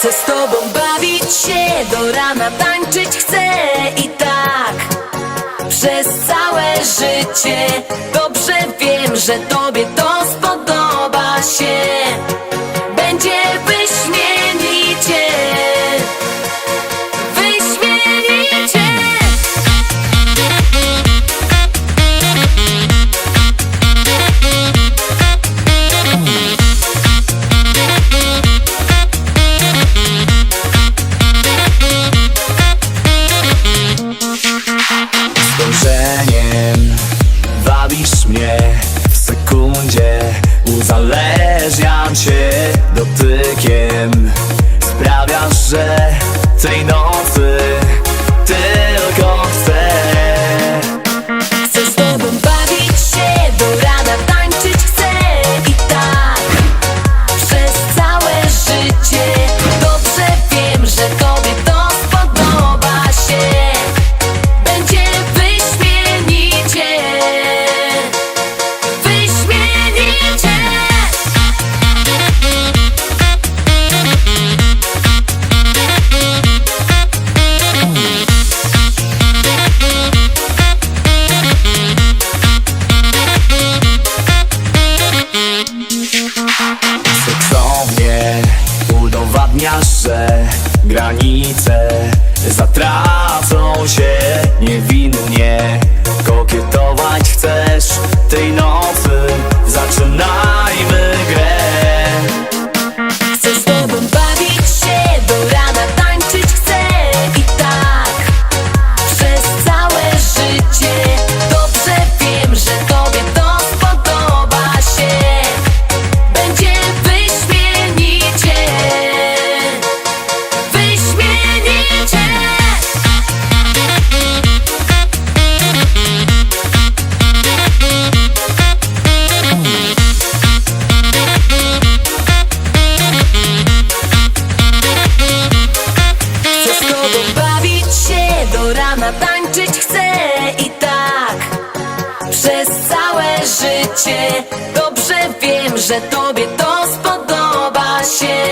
Chcę z tobą bawić się, do rana tańczyć chcę i tak Przez całe życie. Dobrze wiem, że tobie to spodoba się Sprawiasz, że tej nocy granice. Zatracą się niewinnie. Kokietować chcesz tej nocy, do rana tańczyć chcę i tak Przez całe życie. Dobrze wiem, że tobie to spodoba się